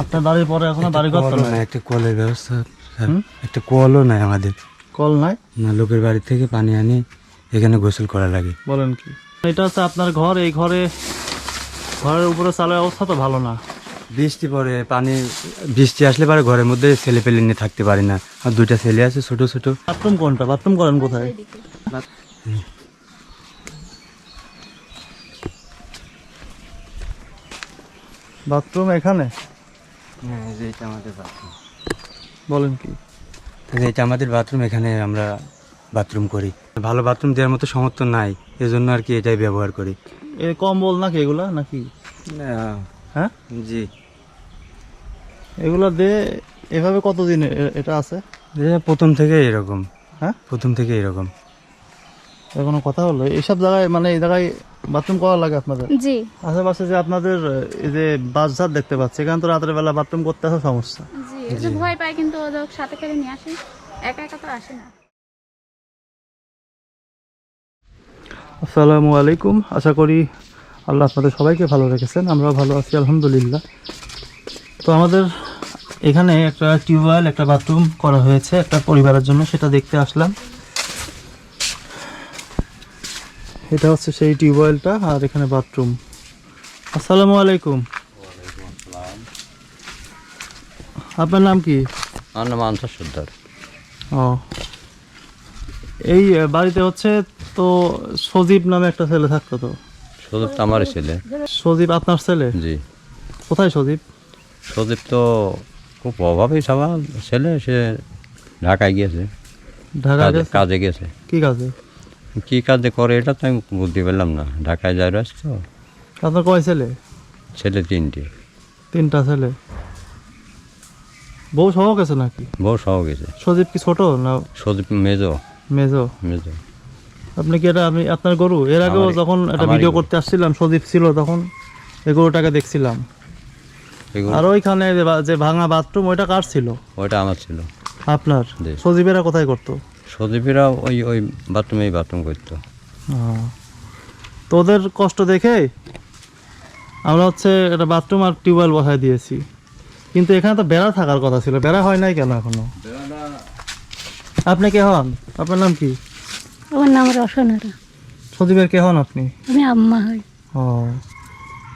আপনার বাড়ির পরে এখনও বাড়ি ঘর নাই? একটা কলের ব্যবস্থা একটা কলও নাই আমাদের। কল নাই? না লোকের বাড়ি থেকে পানি আনি এখানে গোসল করা লাগে। বলেন কি? এটা হচ্ছে আপনার ঘর এই ঘরে ঘরের উপরে চালের অবস্থা তো ভালো না। বৃষ্টি পড়ে পানি বৃষ্টি আসলে পরে ঘরের মধ্যে ছেলে পেলে নিয়ে থাকতে পারি না। আর দুইটা ছেলে আছে ছোট ছোট। বাথরুম কোনটা? বাথরুম করেন কোথায়? বাথরুম এখানে? হ্যাঁ আমাদের বাথরুম বলেন কি? এটা আমাদের বাথরুম এখানে আমরা বাথরুম করি। ভালো বাথরুম দেওয়ার মতো সমর্থন নাই এজন্য আর কি এটাই ব্যবহার করি। এ কম্বল নাকি এগুলা নাকি? হ্যাঁ? জি। এগুলা দে এভাবে কতদিন এটা আছে? প্রথম থেকে এরকম। হ্যাঁ? প্রথম থেকে এরকম। এর কোনো কথা হলো? এইসব জায়গায় মানে এই জায়গায় বাথরুম করা লাগে আপনাদের? জি। আশেপাশে যে আপনাদের এই যে বাসঝাট দেখতে পাচ্ছি এখানে তো রাতের বেলা বাথরুম করতে আসা সমস্যা। জি ভয় পাই কিন্তু ওদের সাথে করে নিয়ে আসি। একা একা তো আসে না। আসসালামু আলাইকুম। আশা করি আল্লাহ আপনাদের সবাইকে ভালো রেখেছেন আমরাও ভালো আছি আলহামদুলিল্লাহ। তো আমাদের এখানে একটা টিউবওয়েল একটা বাথরুম করা হয়েছে একটা পরিবারের জন্য সেটা দেখতে আসলাম। এটা হচ্ছে সেই টিউবওয়েলটা আর এখানে বাথরুম। আসসালামু আলাইকুম। আপনার নাম কি? আমার নাম আনসার সর্দার। ও। এই বাড়িতে হচ্ছে তো সজীব নামে একটা ছেলে থাকতো তো? সদীপ তো আমারই ছেলে। সজীব আপনার ছেলে? জি। কোথায় সজীব? সজীব তো খুব অভাবী সবার ছেলে সে ঢাকায় গিয়েছে। ঢাকায় কাজে গেছে। কি কাজে? কি কাজে করে এটা তো আমি বুঝতে পারলাম না। ঢাকায় যাই রাস তো আপনার কয় ছেলে? ছেলে তিনটে। তিনটা ছেলে। বউ সহ গেছে নাকি? বউ সহ গেছে সজীব কি ছোট না সজীব মেজো। মেজো? মেজো। আপনি কি এটা আমি আপনার গরু? এর আগেও যখন একটা ভিডিও করতে আসছিলাম সজীব ছিল তখন এই গরুটাকে দেখছিলাম। আর ওইখানে যে ভাঙা বাথরুম ওইটা কার ছিল? ওইটা আমার ছিল। আপনার। সজীবেরা কোথায় করতো? সদীপেরা ওই ওই বাথরুমেই বাথরুম করতো। আহ, তো ওদের কষ্ট দেখে আমরা হচ্ছে একটা বাথরুম আর টিউবওয়েল বসাই দিয়েছি। কিন্তু এখানে তো বেড়া থাকার কথা ছিল বেড়া হয় নাই কেন এখনও? আপনি কে হন? আপনার নাম কি? আমার নাম রসনারা সজীবের কে হন আপনি? আমি আম্মা হই। ও।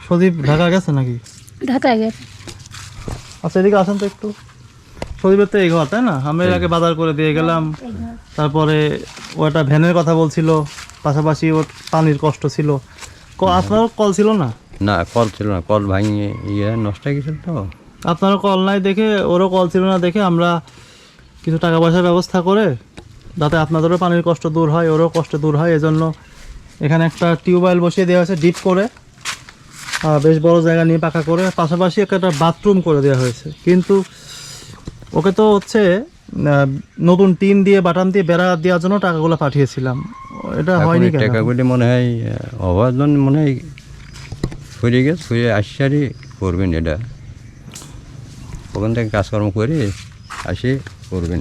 সজীব ঢাকা গেছে নাকি? ঢাকায় গেছে। আচ্ছা এদিকে আসেন তো একটু। সজীবের তো এই ঘর তাই না? আমরা এর আগে বাজার করে দিয়ে গেলাম। তারপরে ও একটা ভ্যানের কথা বলছিল পাশাপাশি ওর পানির কষ্ট ছিল। ক- আপনারও কল ছিল না? না কল ছিল না। কল ভাঙিয়ে ইয়ে নষ্ট হয়ে গেছিল তো। আপনারও কল নাই দেখে ওরও কল ছিল না দেখে আমরা কিছু টাকা পয়সার ব্যবস্থা করে যাতে আপনাদেরও পানির কষ্ট দূর হয় ওরও কষ্ট দূর হয় এজন্য এখানে একটা টিউবওয়েল বসিয়ে দেওয়া হয়েছে ডিপ করে। বেশ বড় জায়গা নিয়ে পাকা করে পাশাপাশি একটা বাথরুম করে দেওয়া হয়েছে। কিন্তু ওকে তো হচ্ছে নতুন টিন দিয়ে বাটাম দিয়ে বেড়া দেওয়ার জন্য টাকাগুলো পাঠিয়েছিলাম। এটা হয়নি টাকাগুলি মনে হয় অভাজন মনে হয় ফুরিয়ে গেছে ফুরিয়ে আসি করবেন এটা। ওখান থেকে কাজকর্ম করে আসি করবেন।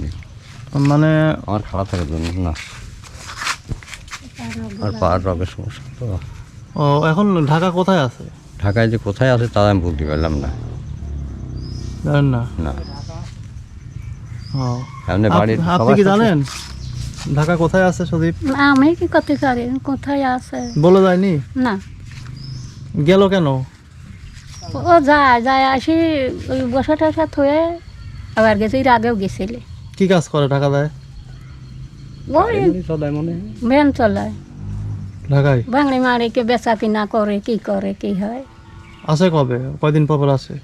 মানে আমার খারাপ থাকার জন্য না। আর পাহাড় রকের সমস্যা তো। ও এখন ঢাকা কোথায় আছে? ঢাকায় যে কোথায় আছে তা আমি বলতে পারলাম না। না? না। ও এমনি বাড়ির আপনি কি জানেন? ঢাকা কোথায় আছে সুদীপ? আমি কি করতে পারি কোথায় আছে? বলে যায়নি? না। গেল কেন? ও যায় যায় আসি ওই বসা টসা থয়ে আবার গেছে এর আগেও গেছিলে। কি কাজ করে ঢাকা দেয় ওই সদাই মনে। ভ্যান চলায়। ঢাকায়? বাঙালি মারিকে বেচা কিনা করে কি করে কি হয়? আসে কবে? কয়দিন পর পর আসে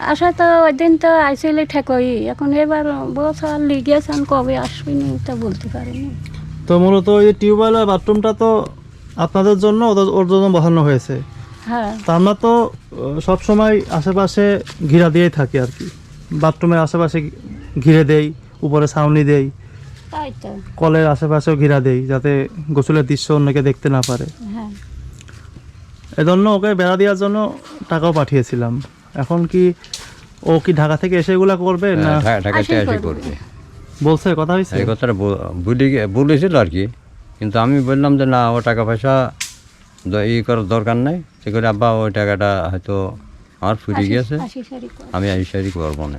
আসা তো ওই দিন তো আইসিলে ঠেকই। এখন এবার বছর লিগেছেন কবে আসবিনি তা বলতে পারিনি। তো মূলত ওই টিউবওয়েল আর বাথরুমটা তো আপনাদের জন্য ওদের- ওর জন্য বসানো হয়েছে। হ্যাঁ। তা আমরা তো সব সময় আশেপাশে ঘিরা দিয়েই থাকি আর কি। বাথরুমের আশেপাশে ঘিরে দেই উপরে ছাউনি দেই। তাই তো। কলের আশেপাশেও ঘিরা দেই যাতে গোসলের দৃশ্য অন্যকে দেখতে না পারে। হ্যাঁ। এজন্য ওকে বেড়া দেওয়ার জন্য টাকাও পাঠিয়েছিলাম। এখন কি ও কি ঢাকা থেকে এসে এগুলা করবে না? হ্যাঁ, ঢা- ঢাকাতে আসি আসি করবে। বলছে কথা হয়েছে এই কথাটা ব- ভুলে গে- বলেছিল আর কি। কিন্তু আমি বললাম যে না ও টাকা পয়সা দ- ই করার দরকার নাই। সে করে আব্বা ওই টাকাটা হয়তো আমার আশি সারি করে। আমি আইসারি করব না।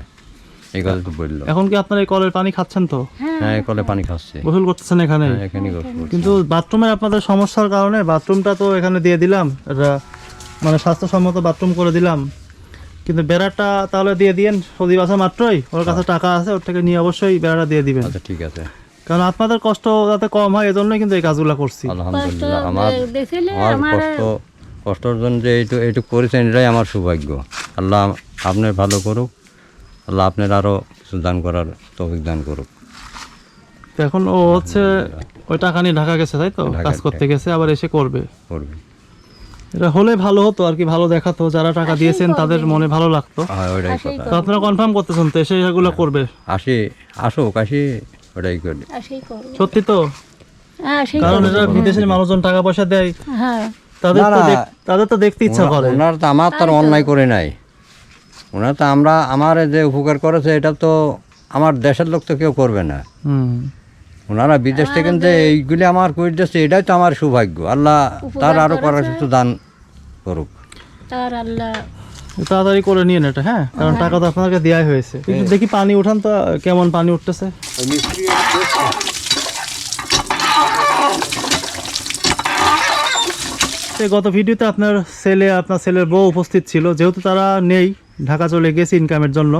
এই কথা তো বলল। এখন কি আপনার এই কলের পানি খাচ্ছেন তো? হ্যাঁ। হ্যাঁ এই কলে পানি খাচ্ছে। গোসল করতেছেন এখানে? হ্যাঁ, এখানে গোসল করছি। কিন্তু বাথরুমের আপনাদের সমস্যার কারণে বাথরুমটা তো এখানে দিয়ে দিলাম। এটা মানে স্বাস্থ্যসম্মত বাথরুম করে দিলাম। কিন্তু বেড়াটা তাহলে দিয়ে দিয়েন সদীপ আসা মাত্রই ওর কাছে টাকা আছে ওর থেকে নিয়ে অবশ্যই বেড়াটা দিয়ে দিবেন। আচ্ছা ঠিক আছে। কারণ আপনাদের কষ্ট যাতে কম হয় এজন্যই কিন্তু এই কাজগুলো করছি। আলহামদুলিল্লাহ আমার আমার কষ্ট কষ্টর জন্য যে এইটু এইটু করেছেন এটাই আমার সৌভাগ্য। আল্লাহ আপনার ভালো করুক আল্লাহ আপনার আরও কিছু দান করার তৌফিক দান করুক। তো এখন ও হচ্ছে ওই টাকা নিয়ে ঢাকা গেছে তাই তো? কাজ করতে গেছে আবার এসে করবে। করবে। এটা হলে ভালো হতো আর কি ভালো দেখাতো যারা টাকা দিয়েছেন তাদের মনে ভালো লাগতো। হ্যাঁ ওইটাই কথা। তো আপনারা কনফার্ম করতেছেন তো এসে এগুলো করবে? আসি আসুক আসি ওটাই করি। করবে সত্যি তো? হ্যাঁ কারণ। এটা বিদেশের মানুষজন টাকা পয়সা দেয়। হ্যাঁ। তাদের তো দেখ- তাদের তো দেখতে ইচ্ছা করে। ওনার তো আমার তার অন্যায় করে নাই। ওনার তো আমরা আমার যে উপকার করেছে এটা তো আমার দেশের লোক তো কেউ করবে না। হুম। ওনারা বিদেশ থেকে যে এইগুলি আমার করে দিচ্ছে এটাই তো আমার সৌভাগ্য। আল্লাহ তার আরও করার কিছু দান করুক। তার আল্লাহ। তাড়াতাড়ি করে নিন এটা হ্যাঁ? কারণ টাকা তো আপনাকে দেওয়াই হয়েছে। একটু দেখি পানি উঠান তো কেমন পানি উঠতেছে। গত ভিডিওতে আপনার ছেলে আপনার ছেলের বউ উপস্থিত ছিল। যেহেতু তারা নেই ঢাকা চলে গেছে ইনকামের জন্য।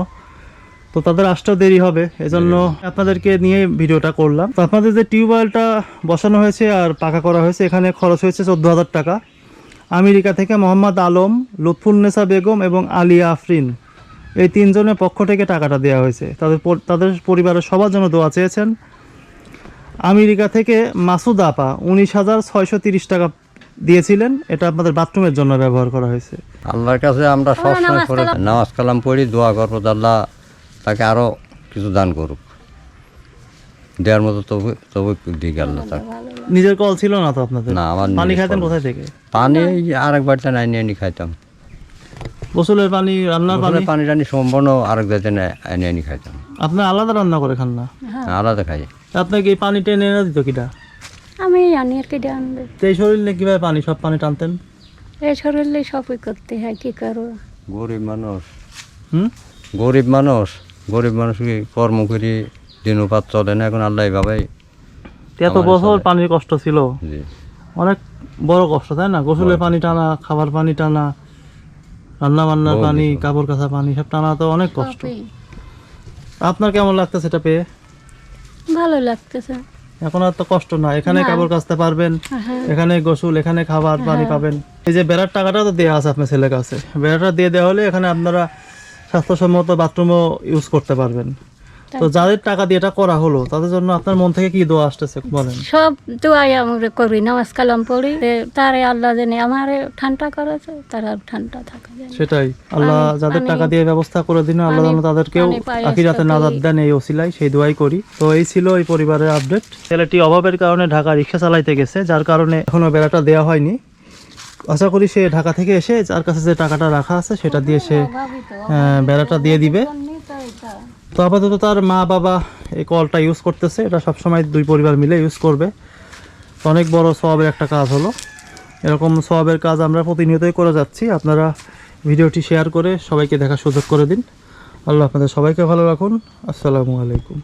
তো তাদের আসতেও দেরি হবে এজন্য আপনাদেরকে নিয়ে ভিডিওটা করলাম। তো আপনাদের যে টিউবওয়েলটা বসানো হয়েছে আর পাকা করা হয়েছে এখানে খরচ হয়েছে চোদ্দ হাজার টাকা। আমেরিকা থেকে মোহাম্মদ আলম লুৎফুন্নেসা বেগম এবং আলিয়া আফরিন। এই তিনজনের পক্ষ থেকে টাকাটা দেওয়া হয়েছে। তাদের তাদের পরিবারের সবার জন্য দোয়া চেয়েছেন। আমেরিকা থেকে মাসুদ আপা উনিশ হাজার ছয়শো তিরিশ টাকা দিয়েছিলেন। এটা আপনাদের বাথরুমের জন্য ব্যবহার করা হয়েছে। আল্লাহর কাছে আমরা সবসময় করে নামাজ কালাম পড়ি দোয়া করব আল্লাহ তাকে আরও কিছু দান করুক। দেওয়ার মতো তবু তবু দিক আল্লাহ তাকে নিজের কল ছিল না তো আপনাদের? না আমার পানি খাইতেন কোথায় থেকে? পানি আরেক বাড়িতে নাই নিয়ে খাইতাম। গোসলের পানি রান্নার পানি? পানি টানি সম্পূর্ণ আরেক জায়গাতে নিয়ে নিয়ে খাইতাম। আপনার আলাদা রান্না করে খান না? আলাদা খাই। আপনাকে এই পানি টেনে এনে দিত কিটা আমি জানি আর কি জানবে তো এই শরীর কীভাবে পানি সব পানি টানতেন? এই শরীরে সবই করতে হয় কি করো গরিব মানুষ। হুম? গরিব মানুষ গরিব মানুষকে কর্ম করি দিনপাত চলে না এখন আল্লাহ তো এত বছর পানির কষ্ট ছিল। জি। অনেক বড় কষ্ট তাই না? গোসলের পানি টানা খাবার পানি টানা রান্না বান্নার পানি কাপড় কাচা পানি সব টানা তো অনেক কষ্ট। আপনার কেমন লাগতেছে এটা পেয়ে? ভালো লাগতেছে। এখন আর তো কষ্ট না এখানে কাপড় কাচতে পারবেন হ্যাঁ। এখানে গোসল এখানে খাবার পানি পাবেন। এই যে বেড়ার টাকাটা তো দেওয়া আছে আপনার ছেলের কাছে। বেড়াটা দিয়ে দেওয়া হলে এখানে আপনারা স্বাস্থ্যসম্মত বাথরুমও ইউজ করতে পারবেন। তো যাদের টাকা দিয়ে এটা করা হলো তাদের জন্য আপনার মন থেকে কি দোয়া আসতেছে বলেন? সব দোয়াই আমরা করি নামাজ কালাম পড়ি তারে আল্লাহ জানে আমার ঠান্ডা করেছে তারা ঠান্ডা থাকা সেটাই। আল্লাহ যাদের টাকা দিয়ে ব্যবস্থা করে দিন আল্লাহ যেন তাদেরকেও আখিরাতে নাজাত দেন এই সেই দোয়াই করি। তো এই ছিল এই পরিবারের আপডেট। ছেলেটি অভাবের কারণে ঢাকা রিক্সা চালাইতে গেছে যার কারণে এখনও বেড়াটা দেওয়া হয়নি। আশা করি সে ঢাকা থেকে এসে যার কাছে যে টাকাটা রাখা আছে সেটা দিয়ে সে বেড়াটা দিয়ে দিবে। তো আপাতত তার মা বাবা এই কলটা ইউজ করতেছে। এটা সবসময় দুই পরিবার মিলে ইউজ করবে। তো অনেক বড় সবের একটা কাজ হলো। এরকম সবের কাজ আমরা প্রতিনিয়তই করে যাচ্ছি। আপনারা ভিডিওটি শেয়ার করে সবাইকে দেখার সুযোগ করে দিন। আল্লাহ আপনাদের সবাইকে ভালো রাখুন। আসসালামু আলাইকুম।